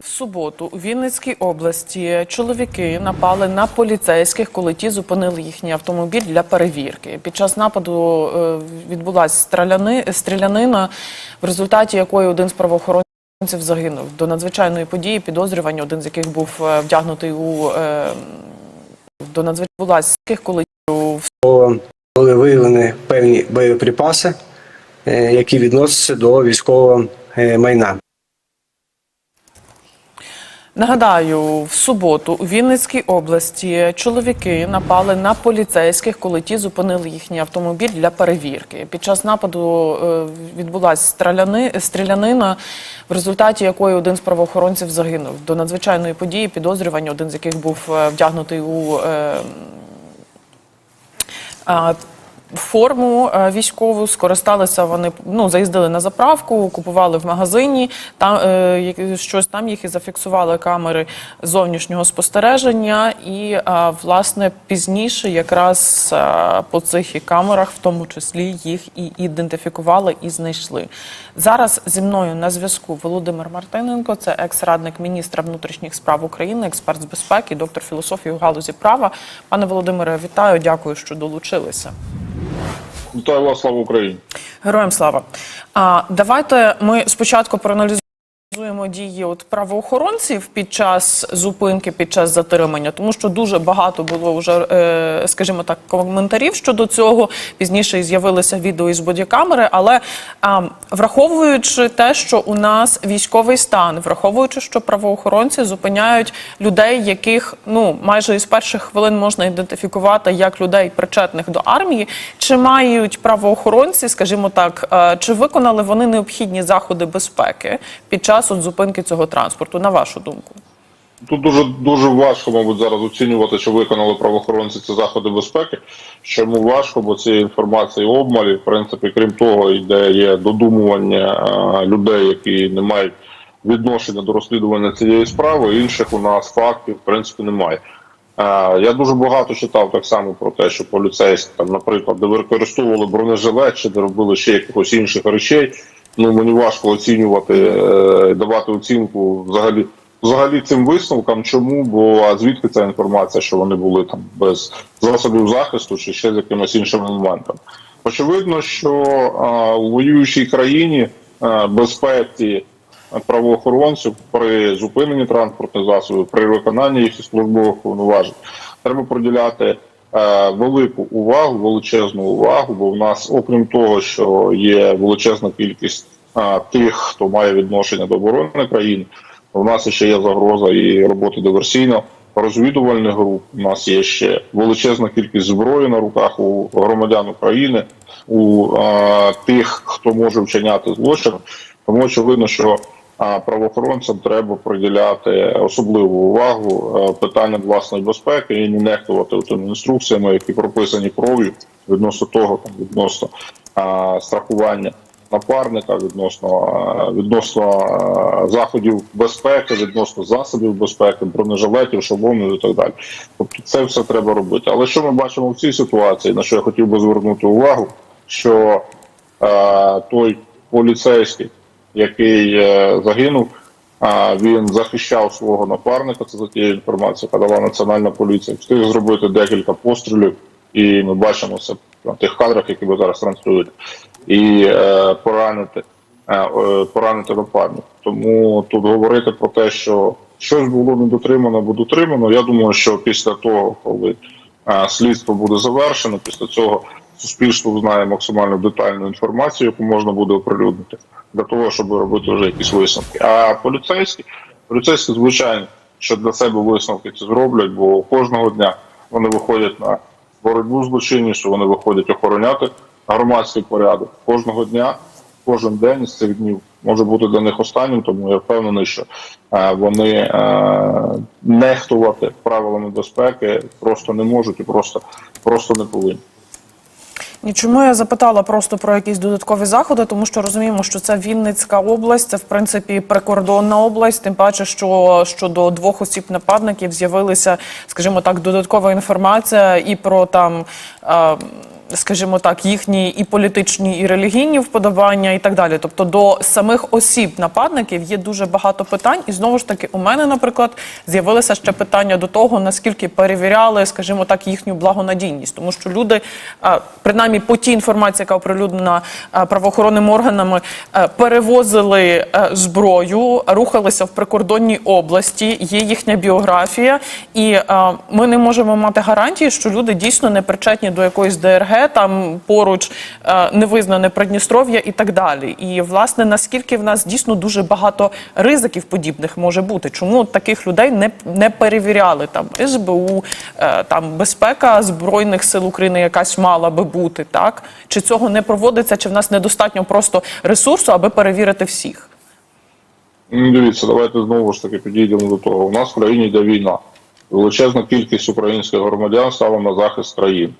В суботу у Вінницькій області чоловіки напали на поліцейських, коли ті зупинили їхній автомобіль для перевірки. Під час нападу е, відбулася стріляни, стрілянина, в результаті якої один з правоохоронців загинув. До надзвичайної події підозрювані, один з яких був е, вдягнутий у е, до надзвичайних, коли були виявлені певні боєприпаси, які відносяться до військового майна. Нагадаю, в суботу у Вінницькій області чоловіки напали на поліцейських, коли ті зупинили їхній автомобіль для перевірки. Під час нападу е, відбулася стріляни, стрілянина, в результаті якої один з правоохоронців загинув. До надзвичайної події підозрювані, один з яких був е, вдягнутий у е, Форму е, військову скористалися вони, ну заїздили на заправку, купували в магазині. Там е, щось там їх і зафіксували камери зовнішнього спостереження. І е, власне пізніше, якраз е, по цих і камерах, в тому числі їх і ідентифікували і знайшли. Зараз зі мною на зв'язку Володимир Мартиненко, це екс-радник міністра внутрішніх справ України, експерт з безпеки, доктор філософії у галузі права. Пане Володимире, вітаю, дякую, що долучилися. Вітаю слава Україні. Героям слава. А давайте ми спочатку проаналізуємо дії от правоохоронців під час зупинки, під час затримання, тому що дуже багато було вже, е, скажімо так, коментарів щодо цього. Пізніше з'явилися відео із бодікамери. Але а, враховуючи те, що у нас військовий стан, враховуючи, що правоохоронці зупиняють людей, яких ну майже із перших хвилин можна ідентифікувати як людей причетних до армії, чи мають правоохоронці, скажімо так, е, чи виконали вони необхідні заходи безпеки під час от зупинки цього транспорту, на вашу думку? Тут дуже дуже важко, мабуть, зараз оцінювати, чи виконали правоохоронці ці заходи безпеки. Чому важко, бо цієї інформації обмалі, в принципі, крім того, йде є додумування е, людей, які не мають відношення до розслідування цієї справи. Інших у нас фактів, в принципі, немає. Е, Я дуже багато читав так само про те, що поліцейські там, наприклад, де використовували бронежилет чи де робили ще якихось інших речей. Ну мені важко оцінювати, е, давати оцінку взагалі. Взагалі цим висновкам, чому? Бо а звідки ця інформація, що вони були там без засобів захисту чи ще з якимось іншим моментом? Очевидно, що а, у воюючій країні а, безпеці правоохоронців при зупиненні транспортних засобів, при виконанні їх службових повноважень треба приділяти е, велику увагу, величезну увагу, бо в нас, окрім того, що є величезна кількість е, тих, хто має відношення до оборони країни, у нас ще є загроза і роботи диверсійно розвідувальних груп. У нас є ще величезна кількість зброї на руках у громадян України, у е, тих, хто може вчиняти злочин. Тому очевидно, що а правоохоронцям треба приділяти особливу увагу е, питанням власної безпеки і не нехтувати тими інструкціями, які прописані кров'ю відносно того, там відносно а, страхування напарника, відносно а, відносно а, заходів безпеки, відносно засобів безпеки, бронежилетів, шаблонів і так далі. Тобто це все треба робити. Але що ми бачимо в цій ситуації, на що я хотів би звернути увагу, що е, той поліцейський, який е, загинув, він захищав свого напарника. Це за тією інформацією, яка дала національна поліція. Встиг зробити декілька пострілів, і ми бачимо це на тих кадрах, які ви зараз транслюєте, і е, поранити, е, поранити напарника. Тому тут говорити про те, що щось було не дотримано або дотримано. Я думаю, що після того, коли е, слідство буде завершено, після цього суспільство знає максимально детальну інформацію, яку можна буде оприлюднити для того, щоб робити вже якісь висновки. А поліцейські, поліцейські, звичайно, що для себе висновки це зроблять, бо кожного дня вони виходять на боротьбу з злочинністю, вони виходять охороняти громадський порядок. Кожного дня, кожен день з цих днів може бути для них останнім, тому я впевнений, що е, вони е, нехтувати правилами безпеки просто не можуть і просто, просто не повинні. І чому я запитала просто про якісь додаткові заходи, тому що розуміємо, що це Вінницька область, це в принципі прикордонна область. Тим паче, що щодо двох осіб нападників з'явилася, скажімо так, додаткова інформація і про там. Е, скажімо так, їхні і політичні, і релігійні вподобання, і так далі. Тобто до самих осіб нападників є дуже багато питань. І знову ж таки, у мене, наприклад, з'явилося ще питання до того, наскільки перевіряли, скажімо так, їхню благонадійність, тому що люди, принаймні по тій інформації, яка оприлюднена правоохоронними органами, перевозили зброю, рухалися в прикордонній області. Є їхня біографія, і ми не можемо мати гарантії, що люди дійсно не причетні до якоїсь ДРГ, там поруч е, невизнане Придністров'я і так далі. І власне наскільки в нас дійсно дуже багато ризиків подібних може бути, чому таких людей не, не перевіряли там СБУ, е, там безпека збройних сил України якась мала би бути, так чи цього не проводиться, чи в нас недостатньо просто ресурсу, аби перевірити всіх. Ну, Дивіться, давайте знову ж таки підійдемо до того. У нас в країні йде війна. Величезна кількість українських громадян стала на захист країн.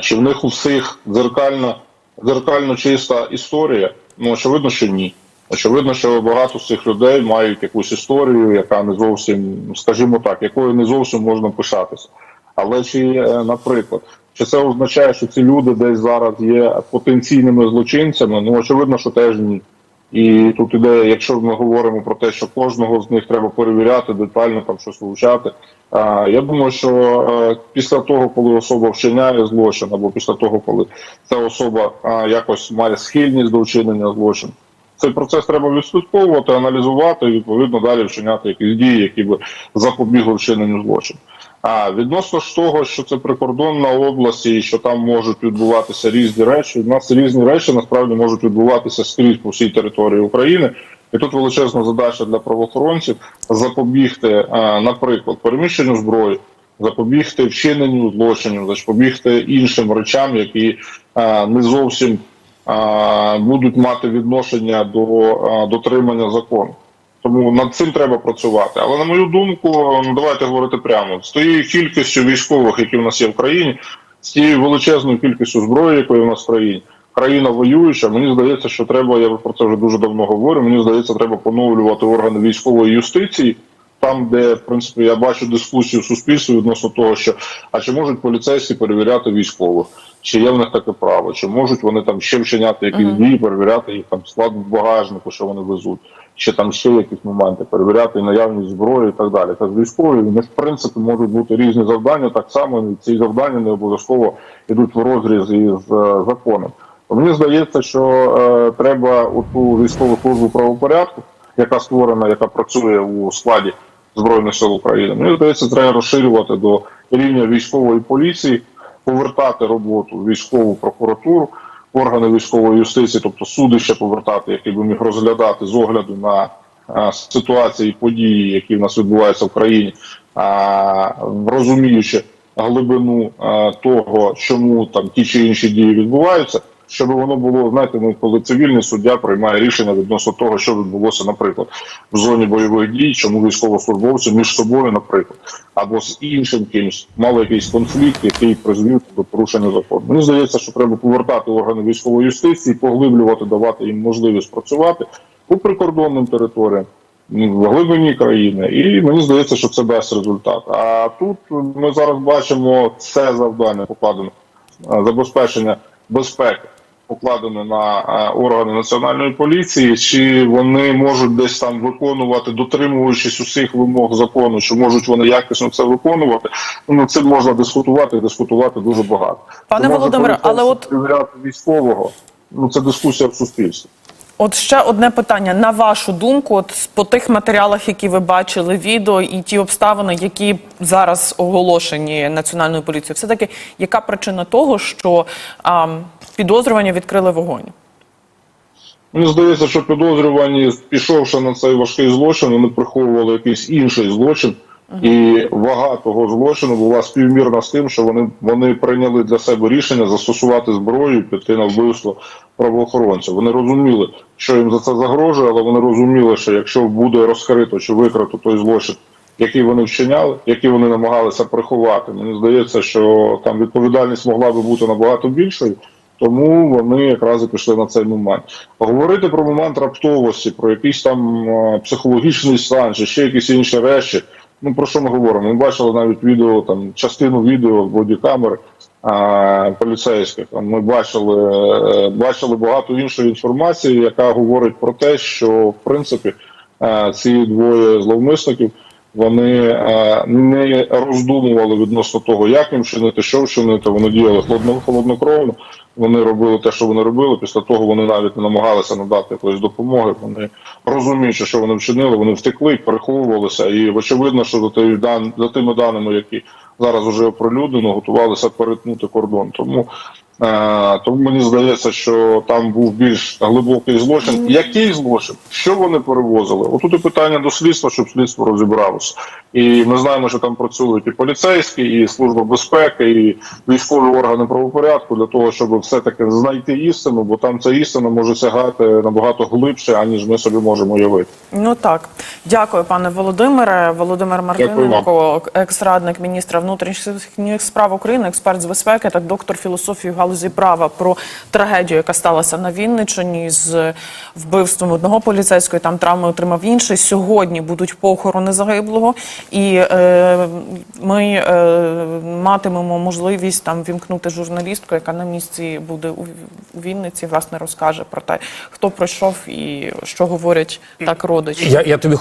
Чи в них у всіх дзеркально, дзеркально чиста історія? Ну, очевидно, що ні. Очевидно, що багато з цих людей мають якусь історію, яка не зовсім, скажімо так, якою не зовсім можна пишатися. Але чи, е, наприклад, чи це означає, що ці люди десь зараз є потенційними злочинцями? Ну, очевидно, що теж ні. І тут іде, якщо ми говоримо про те, що кожного з них треба перевіряти, детально там щось вивчати. Я думаю, що е, після того, коли особа вчиняє злочин, або після того, коли ця особа якось має схильність до вчинення злочину, цей процес треба відслідковувати, аналізувати і відповідно далі вчиняти якісь дії, які би запобігли вчиненню злочину. А відносно ж того, що це прикордонна область і що там можуть відбуватися різні речі, у нас різні речі насправді можуть відбуватися скрізь по всій території України. І тут величезна задача для правоохоронців запобігти, наприклад, переміщенню зброї, запобігти вчиненню злочинів, запобігти іншим речам, які не зовсім будуть мати відношення до дотримання закону. Тому над цим треба працювати. Але на мою думку, ну давайте говорити прямо з тією кількістю військових, які в нас є в країні, з тією величезною кількістю зброї, якої в нас в країні, країна воююча. Мені здається, що треба. Я про це вже дуже давно говорю. Мені здається, треба поновлювати органи військової юстиції. Там, де в принципі я бачу дискусію в суспільстві відносно того, що а чи можуть поліцейські перевіряти військових, чи є в них таке право, чи можуть вони там ще вчиняти якісь дії, перевіряти їх там склад в багажнику, що вони везуть, чи там ще якісь моменти, перевіряти наявність зброї і так далі. Та з військові в них в принципі можуть бути різні завдання. Так само і ці завдання не обов'язково йдуть в розріз із е, законом. Мені здається, що е, треба оту військову службу правопорядку, яка створена, яка працює у складі збройних сил України. Мені здається, треба розширювати до рівня військової поліції, повертати роботу військову прокуратуру, органи військової юстиції, тобто судище повертати, які би міг розглядати з огляду на ситуації, події, які в нас відбуваються в країні, розуміючи глибину того, чому там ті чи інші дії відбуваються, щоб воно було, знаєте, ну коли цивільний суддя приймає рішення відносно того, що відбулося, наприклад, в зоні бойових дій, чому військовослужбовці між собою, наприклад, або з іншим кимось мали якийсь конфлікт, який призвів до порушення закону. Мені здається, що треба повертати органи військової юстиції, поглиблювати, давати їм можливість працювати по прикордонним територіям. В глибині країни, і мені здається, що це дасть результат. А тут ми зараз бачимо це завдання покладено е, забезпечення безпеки покладено на е, органи національної поліції, чи вони можуть десь там виконувати, дотримуючись усіх вимог закону, чи можуть вони якісно це виконувати? Ну цим можна дискутувати, дискутувати дуже багато. Пане Володимире, але от- військового. Ну це дискусія в суспільстві. От ще одне питання. На вашу думку, от по тих матеріалах, які ви бачили, відео і ті обставини, які зараз оголошені національною поліцією, все таки яка причина того, що а, підозрювані відкрили вогонь? Мені здається, що підозрювані, пішовши на цей важкий злочин, вони приховували якийсь інший злочин, і вага того злочину була співмірна з тим, що вони, вони прийняли для себе рішення застосувати зброю, піти на вбивство правоохоронців. Вони розуміли, що їм за це загрожує, але вони розуміли, що якщо буде розкрито чи викрито той злочин, який вони вчиняли, який вони намагалися приховати, мені здається, що там відповідальність могла би бути набагато більшою. Тому вони якраз і пішли на цей момент. Говорити про момент раптовості, про якийсь там е, психологічний стан, чи ще якісь інші речі. Ну про що ми говоримо? Ми бачили навіть відео, там частину відео бодікамери, е, поліцейських. Ми бачили, е, бачили багато іншої інформації, яка говорить про те, що в принципі ці двоє зловмисників вони е, не роздумували відносно того, як їм вчинити, що вчинити. Вони діяли холодно, холоднокровно. Вони робили те, що вони робили. Після того вони навіть не намагалися надати якоїсь допомоги. Вони розуміючи, що вони вчинили, вони втекли, переховувалися, і очевидно, що за тими дан за тими даними, які зараз вже оприлюднено, готувалися перетнути кордон. Тому тому мені здається, що там був більш глибокий злочин. Який злочин? Що вони перевозили? Отут і питання до слідства, щоб слідство розібралося. І ми знаємо, що там працюють і поліцейські, і служба безпеки, і військові органи правопорядку для того, щоб все-таки знайти істину, бо там ця істина може сягати набагато глибше, аніж ми собі можемо уявити. Ну так, дякую, пане Володимире. Володимир Мартиненко, екс-радник міністра внутрішніх справ України, експерт з безпеки та доктор філософії галузі права про трагедію, яка сталася на Вінниччині з вбивством одного поліцейського. Там травми отримав інший. Сьогодні будуть похорони загиблого, і е, ми е, матимемо можливість там вімкнути журналістку, яка на місці буде у, у Вінниці. Власне розкаже про те, хто пройшов і що говорять так родичі. Я, я тобі